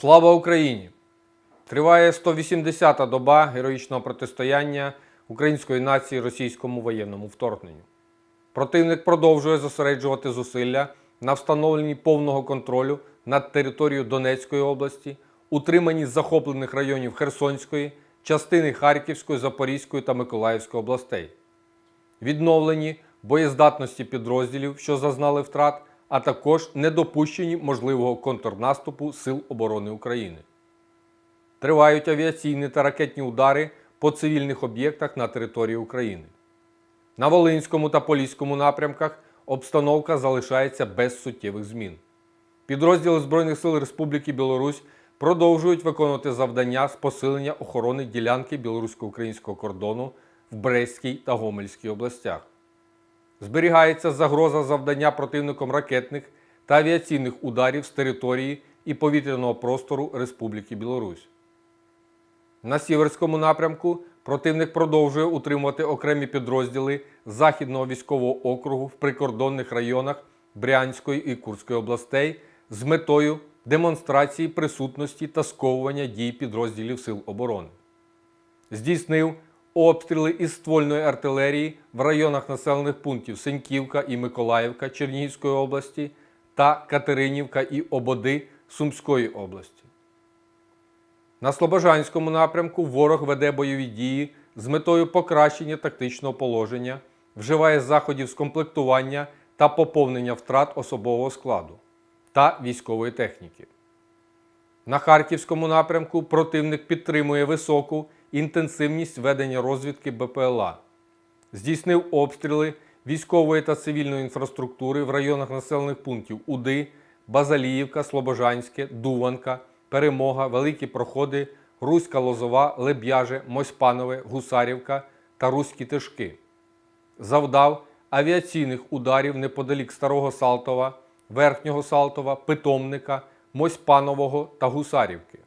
Слава Україні! Триває 180-та доба героїчного протистояння української нації російському воєнному вторгненню. Противник продовжує зосереджувати зусилля на встановленні повного контролю над територією Донецької області, утриманні захоплених районів Херсонської, частини Харківської, Запорізької та Миколаївської областей, відновленні боєздатності підрозділів, що зазнали втрат, а також недопущенні можливого контрнаступу Сил оборони України. Тривають авіаційні та ракетні удари по цивільних об'єктах на території України. На Волинському та Поліському напрямках обстановка залишається без суттєвих змін. Підрозділи Збройних сил Республіки Білорусь продовжують виконувати завдання з посилення охорони ділянки білорусько-українського кордону в Брестській та Гомельській областях. Зберігається загроза завдання противником ракетних та авіаційних ударів з території і повітряного простору Республіки Білорусь. На Сіверському напрямку противник продовжує утримувати окремі підрозділи Західного військового округу в прикордонних районах Брянської і Курської областей з метою демонстрації присутності та сковування дій підрозділів Сил оборони. Здійснив обстріли із ствольної артилерії в районах населених пунктів Сеньківка і Миколаївка Чернігівської області та Катеринівка і Ободи Сумської області. На Слобожанському напрямку ворог веде бойові дії з метою покращення тактичного положення, вживає заходів з комплектування та поповнення втрат особового складу та військової техніки. На Харківському напрямку противник підтримує високу інтенсивність ведення розвідки БПЛА, здійснив обстріли військової та цивільної інфраструктури в районах населених пунктів Уди, Базаліївка, Слобожанське, Дуванка, Перемога, Великі Проходи, Руська Лозова, Леб'яже, Мосьпанове, Гусарівка та Руські Тишки. Завдав авіаційних ударів неподалік Старого Салтова, Верхнього Салтова, Питомника, Мосьпанового та Гусарівки.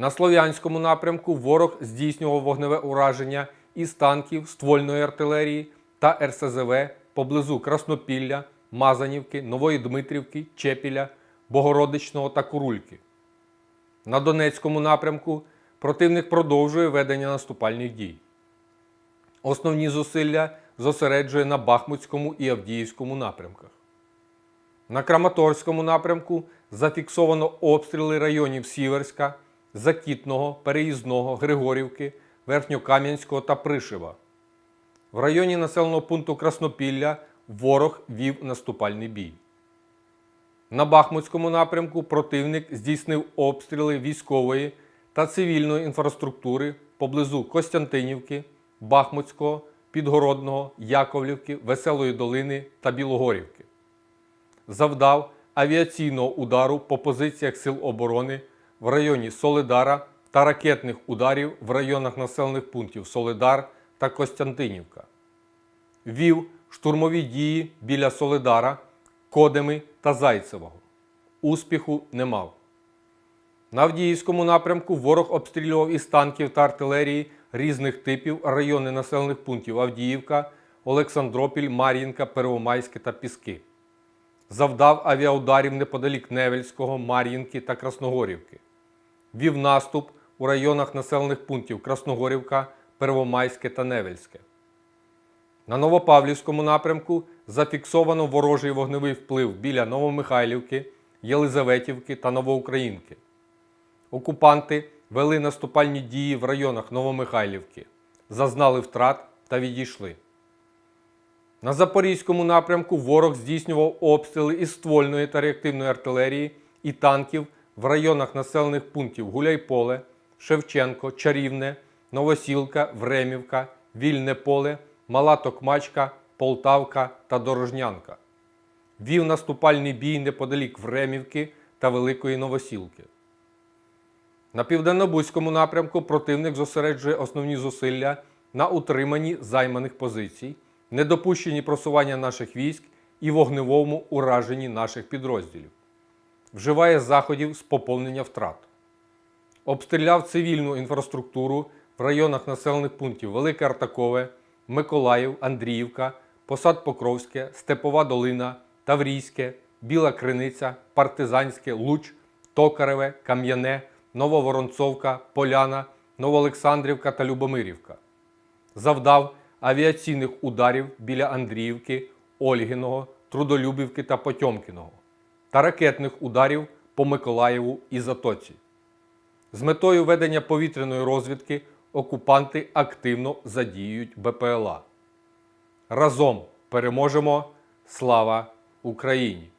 На Слов'янському напрямку ворог здійснював вогневе ураження із танків, ствольної артилерії та РСЗВ поблизу Краснопілля, Мазанівки, Нової Дмитрівки, Чепіля, Богородичного та Курульки. На Донецькому напрямку противник продовжує ведення наступальних дій. Основні зусилля зосереджує на Бахмутському і Авдіївському напрямках. На Краматорському напрямку зафіксовано обстріли районів Сіверська, Закітного, Переїзного, Григорівки, Верхньокам'янського та Пришива. В районі населеного пункту Краснопілля ворог вів наступальний бій. На Бахмутському напрямку противник здійснив обстріли військової та цивільної інфраструктури поблизу Костянтинівки, Бахмутського, Підгородного, Яковлівки, Веселої Долини та Білогорівки. Завдав авіаційного удару по позиціях Сил оборони в районі Солидара та ракетних ударів в районах населених пунктів Солидар та Костянтинівка. Вів штурмові дії біля Солидара, Кодеми та Зайцевого. Успіху не мав. На Авдіївському напрямку ворог обстрілював із танків та артилерії різних типів райони населених пунктів Авдіївка, Олександропіль, Мар'їнка, Первомайське та Піски. Завдав авіаударів неподалік Невельського, Мар'їнки та Красногорівки. Вів наступ у районах населених пунктів Красногорівка, Первомайське та Невельське. На Новопавлівському напрямку зафіксовано ворожий вогневий вплив біля Новомихайлівки, Єлизаветівки та Новоукраїнки. Окупанти вели наступальні дії в районах Новомихайлівки, зазнали втрат та відійшли. На Запорізькому напрямку ворог здійснював обстріли із ствольної та реактивної артилерії і танків в районах населених пунктів Гуляйполе, Шевченко, Чарівне, Новосілка, Времівка, Вільне Поле, Мала Токмачка, Полтавка та Дорожнянка. Вів наступальний бій неподалік Времівки та Великої Новосілки. На південно-бузькому напрямку противник зосереджує основні зусилля на утриманні займаних позицій, недопущенні просування наших військ і вогневому ураженні наших підрозділів. Вживає заходів з поповнення втрат. Обстріляв цивільну інфраструктуру в районах населених пунктів Велике Артакове, Миколаїв, Андріївка, Посад Покровське, Степова Долина, Таврійське, Біла Криниця, Партизанське, Луч, Токареве, Кам'яне, Нововоронцовка, Поляна, Новоолександрівка та Любомирівка. Завдав авіаційних ударів біля Андріївки, Ольгіного, Трудолюбівки та Потьомкіного та ракетних ударів по Миколаєву і Затоці. З метою ведення повітряної розвідки окупанти активно задіюють БПЛА. Разом переможемо! Слава Україні!